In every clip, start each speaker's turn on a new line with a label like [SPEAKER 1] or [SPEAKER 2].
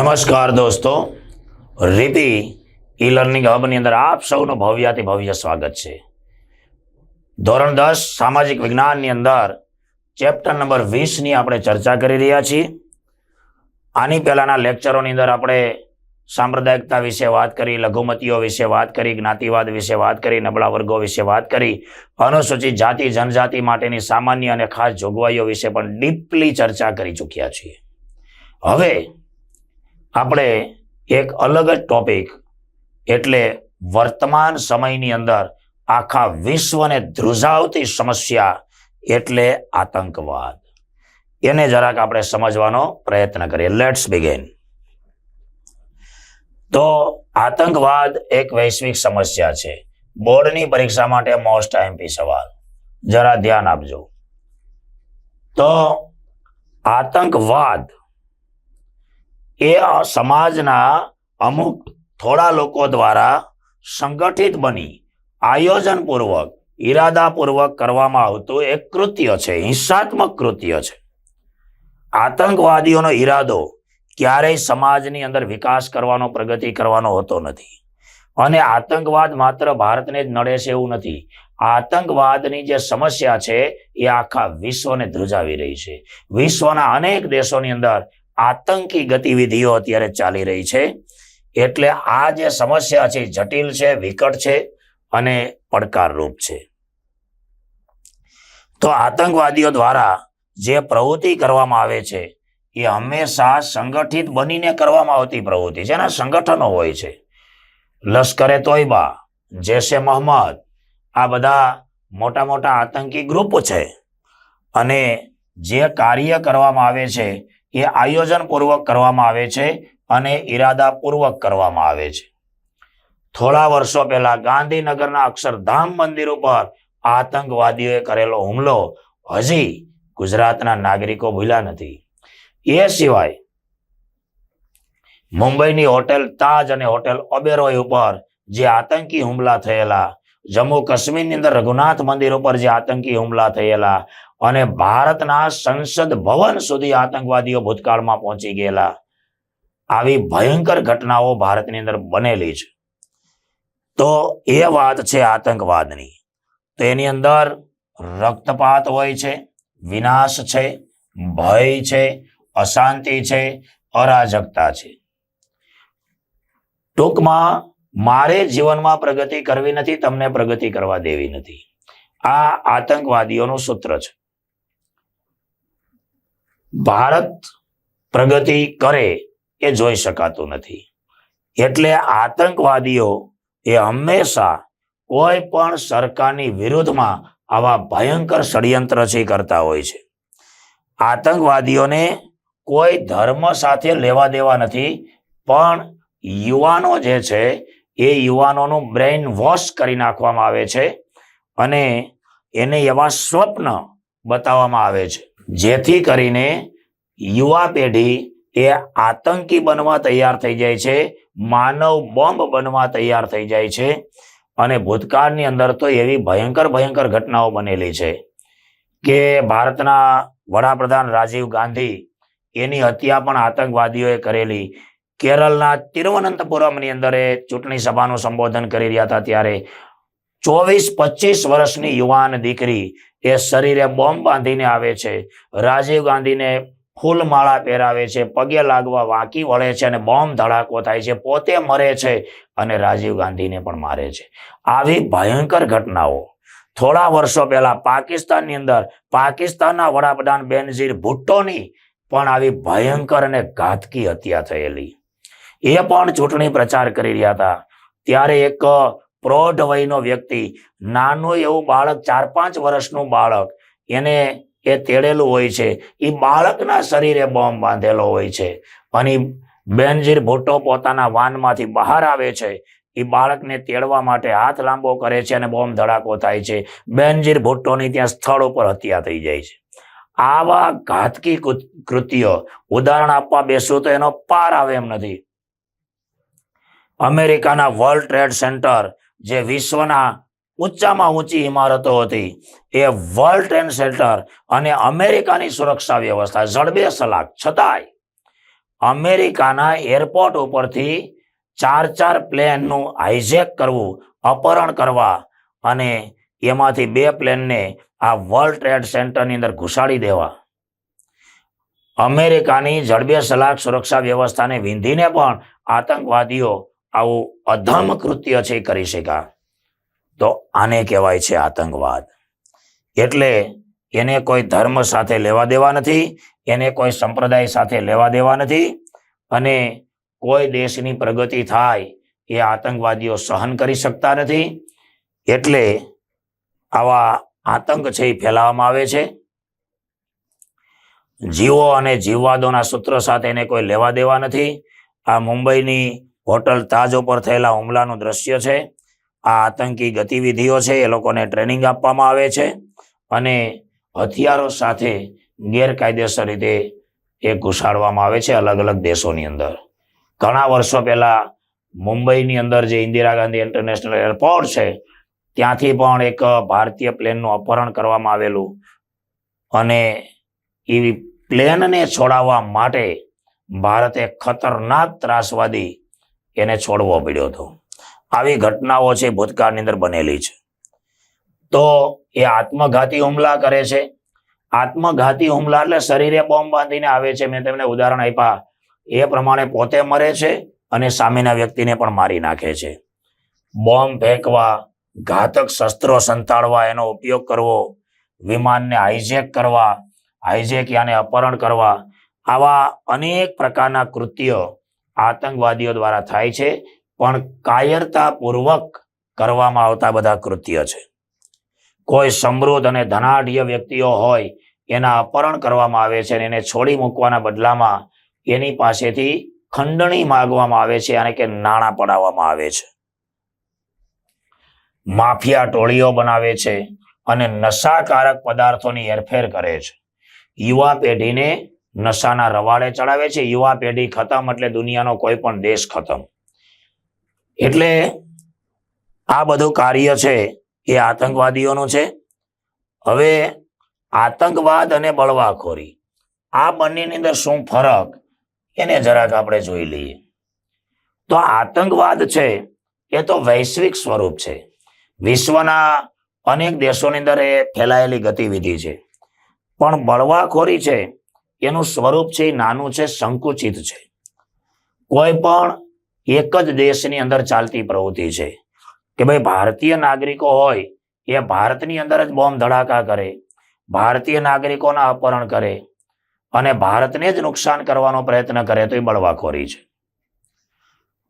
[SPEAKER 1] નમસ્કાર દોસ્તો. રીતિ ઈ લર્નિંગ હબની અંદર આપ સૌનું ભવ્યાથી ભવ્ય સ્વાગત છે. ધોરણ દસ, સામાજિક વિજ્ઞાનની અંદર ચેપ્ટર નંબર વીસની આપણે ચર્ચા કરી રહ્યા છીએ. આની પહેલાના લેક્ચરોની અંદર આપણે સાંપ્રદાયિકતા વિશે વાત કરી, લઘુમતીઓ વિશે વાત કરી, જ્ઞાતિવાદ વિશે વાત કરી, નબળા વર્ગો વિશે વાત કરી, અનુસૂચિત જાતિ, જનજાતિ માટેની સામાન્ય અને ખાસ જોગવાઈઓ વિશે પણ ડીપલી ચર્ચા કરી ચૂક્યા છીએ. હવે આપણે એક અલગ જ ટોપિક એટલે વર્તમાન સમયની અંદર આખા વિશ્વને ધ્રુજાવતી સમસ્યા, એટલે આતંકવાદ. એને જરાક આપણે સમજવાનો પ્રયત્ન કરીએ. લેટ્સ બિગેન તો આતંકવાદ એક વૈશ્વિક સમસ્યા છે. બોર્ડની પરીક્ષા માટે મોસ્ટ આઈએમપી સવાલ. જરા ધ્યાન આપજો. તો આતંકવાદ એ સમાજના અમુક થોડા લોકો દ્વારા સંગઠિત બની, આયોજનપૂર્વક, ઈરાદાપૂર્વક કરવામાં આવતું એક કૃત્ય છે, હિંસાત્મક કૃત્ય છે. આતંકવાદીઓનો ઈરાદો ક્યારેય સમાજની અંદર વિકાસ કરવાનો, પ્રગતિ કરવાનો હોતો નથી. અને આતંકવાદ માત્ર ભારતને જ નડે છે એવું નથી. આતંકવાદની જે સમસ્યા છે એ આખા વિશ્વને ધ્રુજાવી રહી છે. વિશ્વના અનેક દેશોની અંદર આતંકી ગતિવિધિઓ અત્યારે ચાલી રહી છે. એટલે આ જે સમસ્યા છે, જટિલ છે, વિકટ છે અને પડકારરૂપ છે. તો આતંકવાદીઓ દ્વારા જે પ્રવૃત્તિ કરવામાં આવે છે, એ હંમેશા સંગઠિત બનીને કરવામાં આવતી પ્રવૃત્તિ જેના સંગઠનો હોય છે. લશ્કરે તોયબા, જૈશે મોહમ્મદ આ બધા મોટા મોટા આતંકી ગ્રુપ છે. અને જે કાર્ય કરવામાં આવે છે એ આયોજનપૂર્વક કરવામાં આવે છે અને ઈરાદાપૂર્વક કરવામાં આવે છે. થોડા વર્ષો પહેલા ગાંધીનગરના અક્ષરધામ મંદિર ઉપર આતંકવાદીઓએ કરેલો હુમલો હજી ગુજરાતના નાગરિકો ભૂલ્યા નથી. એ સિવાય મુંબઈની હોટેલ તાજ અને હોટેલ ઓબેરોય ઉપર જે આતંકી હુમલા થયેલા, જમ્મુ કાશ્મીરની અંદર રઘુનાથ મંદિર ઉપર જે આતંકી હુમલા થયેલા અને ભારતના સંસદ ભવન સુધી આતંકવાદીઓ ભૂતકાળમાં પહોંચી ગયેલા. આવી ભયંકર ઘટનાઓ ભારતની અંદર બનેલી છે. તો એ વાત છે આતંકવાદની. તો એની અંદર રક્તપાત હોય છે, વિનાશ છે, ભય છે, અશાંતિ છે, અરાજકતા છે. ટૂંકમાં, મારે જીવનમાં પ્રગતિ કરવી નથી, તમને પ્રગતિ કરવા દેવી નથી. આ આતંકવાદીઓનું સૂત્ર છે. ભારત પ્રગતિ કરે એ જોઈ શકાતું નથી. એટલે આતંકવાદીઓ એ હંમેશા કોઈ પણ સરકારની વિરુદ્ધમાં આવા ભયંકર ષડયંત્ર કરતા હોય છે. આતંકવાદીઓને કોઈ ધર્મ સાથે લેવા દેવા નથી, પણ યુવાનો જે છે એ યુવાનોનું બ્રેઇન વોશ કરી નાખવામાં આવે છે અને એને એવા સ્વપ્ન બતાવવામાં આવે છે. જેથી કરીને યુવા પેઢી એ આતંકી બનવા તૈયાર થઈ જાય છે, માનવ બોમ્બ બનવા તૈયાર થઈ જાય છે અને ભૂતકાળની અંદર તો એવી ભયંકર ભયંકર ઘટનાઓ બનેલી છે કે ભારતના વડાપ્રધાન રાજીવ ગાંધી એની હત્યા પણ આતંકવાદીઓએ કરેલી. કેરળના તિરુવનંતપુરમની અંદર એ ચૂંટણી સભાનું સંબોધન કરી રહ્યા હતા ત્યારે ચોવીસ, પચીસ વર્ષની યુવાન દીકરી એ શરીરે બોમ્બ બાંધીને આવે છે, રાજીવ ગાંધીને ફૂલમાળા પહેરાવે છે, પગે લાગવા વાંકી વળે છે અને બોમ્બ ધડાકો થાય છે, પોતે મરે છે અને રાજીવ ગાંધીને પણ મારે છે. આવી ભયંકર ઘટનાઓ. થોડા વર્ષો પહેલા પાકિસ્તાનની અંદર પાકિસ્તાનના વડાપ્રધાન બેનઝીર ભુટ્ટોની પણ આવી ભયંકર અને ઘાતકી હત્યા થયેલી. એ પણ ચૂંટણી પ્રચાર કરી રહ્યા હતા. ત્યારે એક પ્રૌઢ વયનો વ્યક્તિ, નાનું એવું બાળક ચાર પાંચ વર્ષનું બાળક, એને એ તેડેલું હોય છે. એ બાળકના શરીરે બોમ્બ બાંધેલો હોય છે. અને બેનજીર ભુટ્ટો પોતાના વાનમાંથી બહાર આવે છે. એ બાળકને તેડવા માટે હાથ લાંબો કરે છે અને બોમ્બ ધડાકો થાય છે. બેનજીર ભુટ્ટોની ત્યાં સ્થળ ઉપર હત્યા થઈ જાય છે. આવા ઘાતકી કૃત્યો ઉદાહરણ આપવા બેસું તો એનો પાર આવે એમ નથી. અમેરિકાના વર્લ્ડ ટ્રેડ સેન્ટર જે વિશ્વના ઊંચામાં ઊંચી ઇમારતો હતી, એ વર્લ્ડ ટ્રેડ સેન્ટર અને અમેરિકાની સુરક્ષા વ્યવસ્થા જડબે સલાક છતાંય અમેરિકાના એરપોર્ટ ઉપરથી ચાર ચાર પ્લેનનું હાઇજેક કરવું, અપહરણ કરવા અને એમાંથી બે પ્લેનને આ વર્લ્ડ ટ્રેડ સેન્ટરની અંદર ઘુસાડી દેવા. અમેરિકાની જડબે સલાક સુરક્ષા વ્યવસ્થાને વિંધીને પણ આતંકવાદીઓ આવું અધમ કૃત્ય છે કરી શકા. તો આને કહેવાય છે આતંકવાદ. એટલે એને કોઈ ધર્મ સાથે લેવા દેવા નથી, એને કોઈ સંપ્રદાય સાથે લેવા દેવા નથી અને કોઈ દેશની પ્રગતિ થાય એ આતંકવાદીઓ સહન કરી શકતા નથી. એટલે આવા આતંક છે એ ફેલાવવામાં આવે છે. જીવો અને જીવવાદોના સૂત્ર સાથે એને કોઈ લેવા દેવા નથી. આ મુંબઈની હોટલ તાજ ઉપર થયેલા હુમલાનું દ્રશ્ય છે. આ આતંકી ગતિવિધિઓ છે, એ લોકોને ટ્રેનિંગ આપવામાં આવે છે અને હથિયારો સાથે ગેરકાયદેસર રીતે એ ઘુસાડવામાં આવે છે અલગ અલગ દેશોની અંદર. ઘણા વર્ષો પહેલા મુંબઈની અંદર જે ઇન્દિરા ગાંધી ઇન્ટરનેશનલ એરપોર્ટ છે, ત્યાંથી પણ એક ભારતીય પ્લેનનું અપહરણ કરવામાં આવેલું અને એ પ્લેનને છોડાવવા માટે ભારતે ખતરનાક ત્રાસવાદી એને છોડવો પડ્યો હતો. આવી ઘટનાઓ છે ભૂતકાળની અંદર બનેલી છે. તો એ આત્મઘાતી હુમલા કરે છે. આત્મઘાતી હુમલા એટલે શરીરે બોમ્બ બાંધીને આવે છે. મેં તમને ઉદાહરણ આપ્યા. એ પ્રમાણે પોતે મરે છે અને સામેના વ્યક્તિને પણ મારી નાખે છે. બોમ્બ ફેંકવા, ઘાતક શસ્ત્રો સંતાડવા એનો ઉપયોગ કરવો, વિમાનને હાઇજેક કરવા હાઈજેક યાને અપહરણ કરવા, આવા અનેક પ્રકારના કૃત્યો આતંકવાદીઓ દ્વારા થાય છે, પણ કાયરતાપૂર્વક કરવામાં આવતા બધા કૃત્ય છે. કોઈ સમૃદ્ધ અને ધનાઢ્ય વ્યક્તિઓ હોય, એના અપહરણ કરવામાં આવે છે અને એને છોડી મૂકવાના બદલામાં એની પાસેથી ખંડણી માગવામાં આવે છે અને કે નાણાં પડાવવામાં આવે છે. માફિયા ટોળીઓ બનાવે છે અને નશાકારક પદાર્થોની હેરફેર કરે છે. યુવા પેઢીને નશાના રવાડે ચડાવે છે. યુવા પેઢી ખતમ એટલે દુનિયાનો કોઈ પણ દેશ ખતમ. એટલે આ બધું કાર્ય છે એ આતંકવાદીઓનું છે. હવે આતંકવાદ અને બળવાખોરી, આ બંનેની અંદર શું ફરક એને જરાક આપણે જોઈ લઈએ. તો આતંકવાદ છે એ તો વૈશ્વિક સ્વરૂપ છે. વિશ્વના અનેક દેશોની અંદર એ ફેલાયેલી ગતિવિધિ છે. પણ બળવાખોરી છે એનું સ્વરૂપ છે, નાનું છે, સંકુચિત છે. કોઈ પણ એક જ દેશની અંદર ચાલતી પ્રવૃત્તિ છે કે ભાઈ ભારતીય નાગરિકો હોય, એ ભારતની અંદર જ બોમ્બ ધડાકા કરે, ભારતીય નાગરિકોના અપહરણ કરે અને ભારતને જ નુકસાન કરવાનો પ્રયત્ન કરે તો એ બળવાખોરી છે.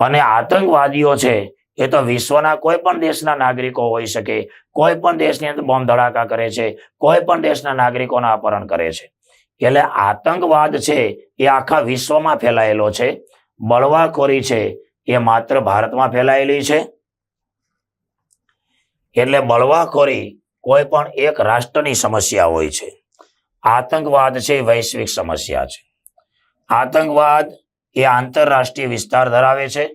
[SPEAKER 1] અને આતંકવાદીઓ છે, એ તો વિશ્વના કોઈ પણ દેશના નાગરિકો હોઈ શકે, કોઈ પણ દેશની અંદર બોમ્બ ધડાકા કરે છે, કોઈ પણ દેશના નાગરિકોના અપહરણ કરે છે. એટલે આતંકવાદ છે એ આખા વિશ્વમાં ફેલાયેલો છે. બળવાખોરી છે એ માત્ર ભારતમાં ફેલાયેલી છે. એટલે બળવાખોરી કોઈ પણ એક રાષ્ટ્રની સમસ્યા હોય છે. આતંકવાદ છે વૈશ્વિક સમસ્યા છે. આતંકવાદ એ આંતરરાષ્ટ્રીય વિસ્તાર ધરાવે છે.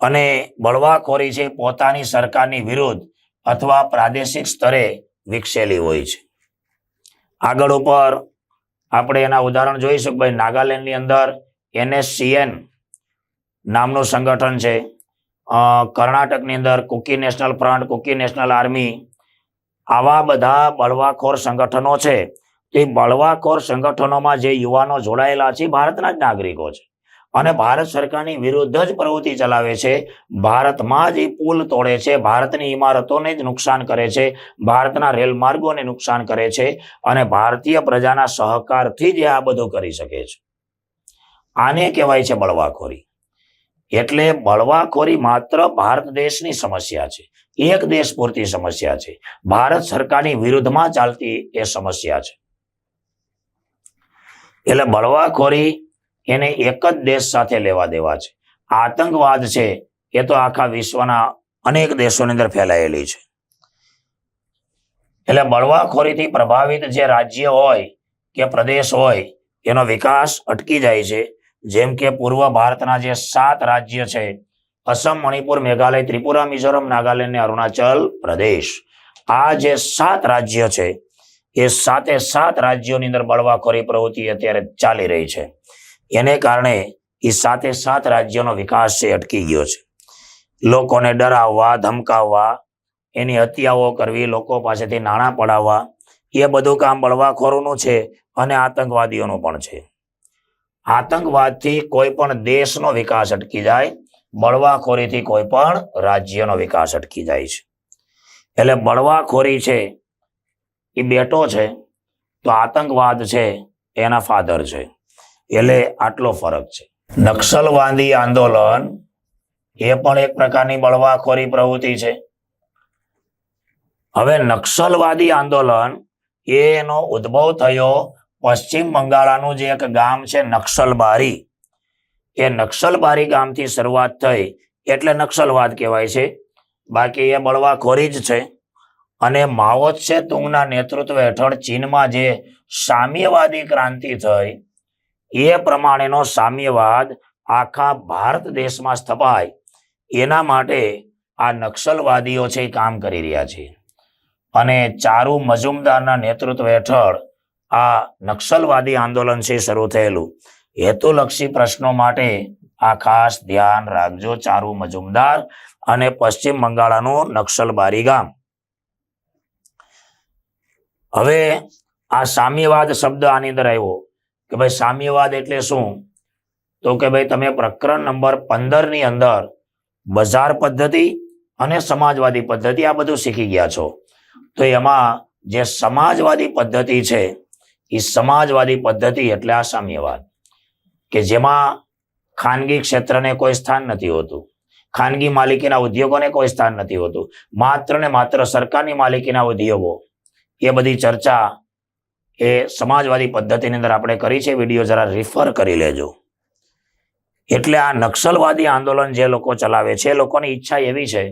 [SPEAKER 1] અને બળવાખોરી છે પોતાની સરકારની વિરુદ્ધ અથવા પ્રાદેશિક સ્તરે વિકસેલી હોય છે. આગળ ઉપર આપણે એના ઉદાહરણ જોઈશું કે ભાઈ, નાગાલેન્ડની અંદર એનએસસીએન નામનું સંગઠન છે. કર્ણાટકની અંદર Kuki National Front, Kuki National Army આવા બધા બળવાખોર સંગઠનો છે. તે બળવાખોર સંગઠનોમાં જે યુવાનો જોડાયેલા છે ભારતના જ નાગરિકો છે. અને ભારત સરકારની વિરુદ્ધ જ પ્રવૃત્તિ ચલાવે છે. ભારતમાં જ એ પુલ તોડે છે. ભારતની ઇમારતોને જ નુકસાન કરે છે. ભારતના રેલ માર્ગોને નુકસાન કરે છે. અને ભારતીય પ્રજાના સહકારથી જ આ બધું કરી શકે છે. આને કહેવાય છે બળવાખોરી. એટલે બળવાખોરી માત્ર ભારત દેશની સમસ્યા છે. એક દેશ પૂરતી સમસ્યા છે. ભારત સરકારની વિરુદ્ધમાં ચાલતી એ સમસ્યા છે. એટલે બળવાખોરી એને એક જ દેશ સાથે લેવા દેવા છે. આતંકવાદ છે, એ તો આખા વિશ્વના અનેક દેશોની અંદર ફેલાયેલી છે. એટલે બળવાખોરીથી પ્રભાવિત જે રાજ્ય હોય કે પ્રદેશ હોય, એનો વિકાસ અટકી જાય છે. જેમ કે પૂર્વ ભારતના જે સાત રાજ્ય છે, અસમ, મણિપુર, મેઘાલય, ત્રિપુરા, મિઝોરમ, નાગાલેન્ડ ને અરુણાચલ પ્રદેશ. આ જે સાત રાજ્ય છે, એ સાતે સાત રાજ્યોની અંદર બળવાખોરી પ્રવૃત્તિ અત્યારે ચાલી રહી છે. એને કારણે એ સાતે સાત રાજ્યોનો વિકાસ છે, અટકી ગયો છે. લોકોને ડરાવવા, ધમકાવવા, એની હત્યાઓ કરવી, લોકો પાસેથી નાણાં પડાવવા, એ બધું કામ બળવાખોરોનું છે અને આતંકવાદીઓનું પણ છે. આતંકવાદથી કોઈ પણ દેશનો વિકાસ અટકી જાય, બળવાખોરીથી કોઈ પણ રાજ્યનો વિકાસ અટકી જાય છે. એટલે બળવાખોરી છે એ બેટો છે, તો આતંકવાદ છે, એના ફાધર છે. એટલે આટલો ફરક છે. નક્સલવાદી આંદોલન એ પણ એક પ્રકારની બળવાખોરી પ્રવૃત્તિ છે. હવે નક્સલવાદી આંદોલન એનો ઉદ્ભવ થયો પશ્ચિમ બંગાળાનું જે એક ગામ છે, નક્સલબારી. એ નક્સલબારી ગામથી શરૂઆત થઈ એટલે નક્સલવાદ કહેવાય છે. બાકી એ બળવાખોરી જ છે. અને માઓ છે, તુંગના નેતૃત્વ હેઠળ ચીનમાં જે સામ્યવાદી ક્રાંતિ થઈ એ પ્રમાણેનો સામ્યવાદ આખા ભારત દેશમાં સ્થપાય. એના માટે આ નક્સલવાદીઓ છે કામ કરી રહ્યા છે. અને ચારુ મજુમદારના નેતૃત્વ હેઠળ આ નક્સલવાદી આંદોલન છે શરૂ થયેલું. હેતુલક્ષી પ્રશ્નો માટે આ ખાસ ધ્યાન રાખજો ચારુ મજુમદાર અને પશ્ચિમ બંગાળાનું નક્સલબારી ગામ. હવે આ સામ્યવાદ શબ્દ આની અંદર આવ્યો. કે ભાઈ સામ્યવાદ એટલે શું? તો કે ભાઈ તમે પ્રકરણ નંબર પંદરની અંદર બજાર પદ્ધતિ અને સમાજવાદી પદ્ધતિ આ બધું શીખી ગયા છો. તો એમાં જે સમાજવાદી પદ્ધતિ છે, એ સમાજવાદી પદ્ધતિ એટલે આ સામ્યવાદ. કે જેમાં ખાનગી ક્ષેત્રને કોઈ સ્થાન નથી હોતું. ખાનગી માલિકીના ઉદ્યોગોને કોઈ સ્થાન નથી હોતું. માત્ર ને માત્ર સરકારની માલિકીના ઉદ્યોગો. એ બધી ચર્ચા એ સમાજવાદી પદ્ધતિની અંદર આપણે કરી છે, વીડિયો જરા રિફર કરી લેજો. એટલે આ નક્સલવાદી આંદોલન જે લોકો ચલાવે છે લોકોની ઈચ્છા એવી છે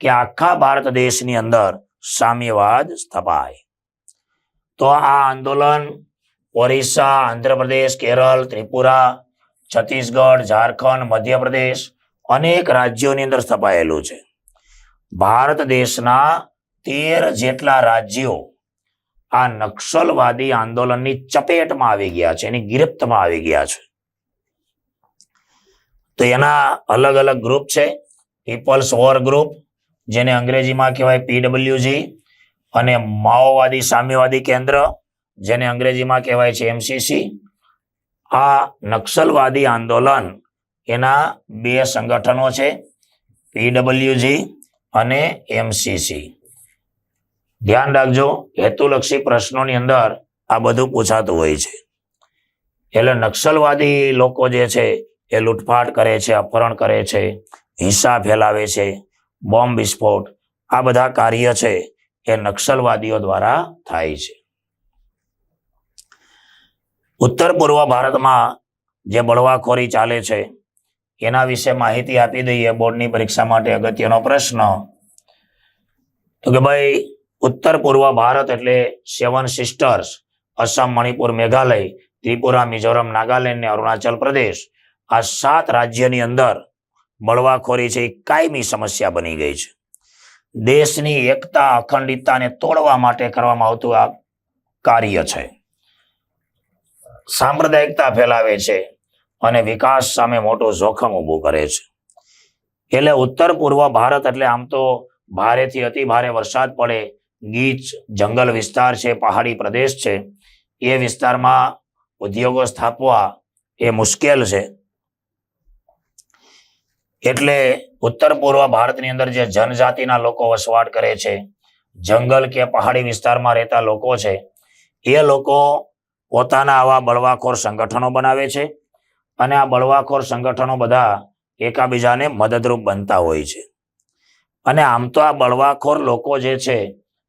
[SPEAKER 1] કે આખા ભારત દેશની અંદર સામ્યવાદ સ્થપાય. તો આ આંદોલન ઓરિસ્સા, આંધ્રપ્રદેશ, કેરળ, ત્રિપુરા, છત્તીસગઢ, ઝારખંડ, મધ્યપ્રદેશ અનેક રાજ્યોની અંદર સ્થપાયેલું છે. ભારત દેશના તેર જેટલા રાજ્યો આ નક્સલવાદી આંદોલનની ચપેટમાં આવી ગયા છે, એની ગિરફ્તમાં આવી ગયા છે. તો એના અલગ અલગ ગ્રુપ છે પીપલ્સ વોર ગ્રુપ જેને અંગ્રેજીમાં કહેવાય પીડબ્લ્યુજી અને માઓવાદી, સામ્યવાદી કેન્દ્ર, જેને અંગ્રેજીમાં કહેવાય છે એમસીસી આ નક્સલવાદી આંદોલન એના બે સંગઠનો છે પીડબ્લ્યુજી અને એમસીસી ધ્યાન રાખજો. હેતુલક્ષી પ્રશ્નોની અંદર આ બધું પૂછાતું હોય છે. એટલે નક્સલવાદી લોકો જે છે, એ લૂંટફાટ કરે છે, અપહરણ કરે છે, હિંસા ફેલાવે છે, બોમ્બ વિસ્ફોટ, આ બધા કાર્ય છે, એ નક્સલવાદીઓ દ્વારા થાય છે. ઉત્તર પૂર્વ ભારતમાં જે બળવાખોરી ચાલે છે, એના વિશે માહિતી આપી દઈએ બોર્ડની પરીક્ષા માટે અગત્યનો પ્રશ્ન. તો કે ભાઈ ઉત્તર પૂર્વ ભારત એટલે સેવન સિસ્ટર્સ અસમ, મણિપુર, મેઘાલય, ત્રિપુરા, મિઝોરમ, નાગાલેન્ડ ને અરુણાચલ પ્રદેશ. આ સાત રાજ્યની અંદર બળવાખોરી છે એ કાયમી સમસ્યા બની ગઈ છે. દેશની એકતા, અખંડિતતાને તોડવા માટે કરવામાં આવતું આ કાર્ય છે. સાંપ્રદાયિકતા ફેલાવે છે અને વિકાસ સામે મોટું જોખમ ઊભું કરે છે. એટલે ઉત્તર પૂર્વ ભારત એટલે આમ તો ભારેથી અતિ ભારે વરસાદ પડે ગીચ, જંગલ વિસ્તાર છે, પહાડી પ્રદેશ છે, એ વિસ્તારમાં ઉદ્યોગો સ્થાપવા એ મુશ્કેલ છે. એટલે ઉત્તર પૂર્વ ભારતની અંદર જે જનજાતિના લોકો વસવાટ કરે છે, જંગલ કે પહાડી વિસ્તારમાં રહેતા લોકો છે, એ લોકો પોતાના આવા બળવાખોર સંગઠનો બનાવે છે અને આ બળવાખોર સંગઠનો બધા એકાબીજાને મદદરૂપ બનતા હોય છે. અને આમ તો આ બળવાખોર લોકો જે છે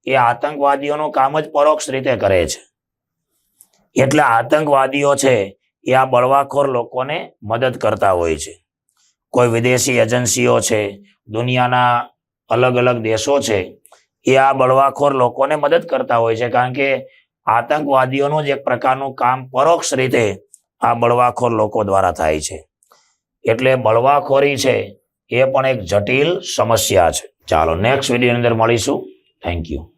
[SPEAKER 1] એ આતંકવાદીઓનું કામ જ પરોક્ષ રીતે કરે છે. એટલે આતંકવાદીઓ છે, એ આ બળવાખોર લોકોને મદદ કરતા હોય છે. કોઈ વિદેશી એજન્સીઓ છે, દુનિયાના અલગ અલગ દેશો છે, એ આ બળવાખોર લોકોને મદદ કરતા હોય છે. કારણ કે આતંકવાદીઓનું જ એક પ્રકારનું કામ પરોક્ષ રીતે આ બળવાખોર લોકો દ્વારા થાય છે. એટલે બળવાખોરી છે, એ પણ એક જટિલ સમસ્યા છે. ચાલો નેક્સ્ટ વિડીયોની અંદર મળીશું. Thank you.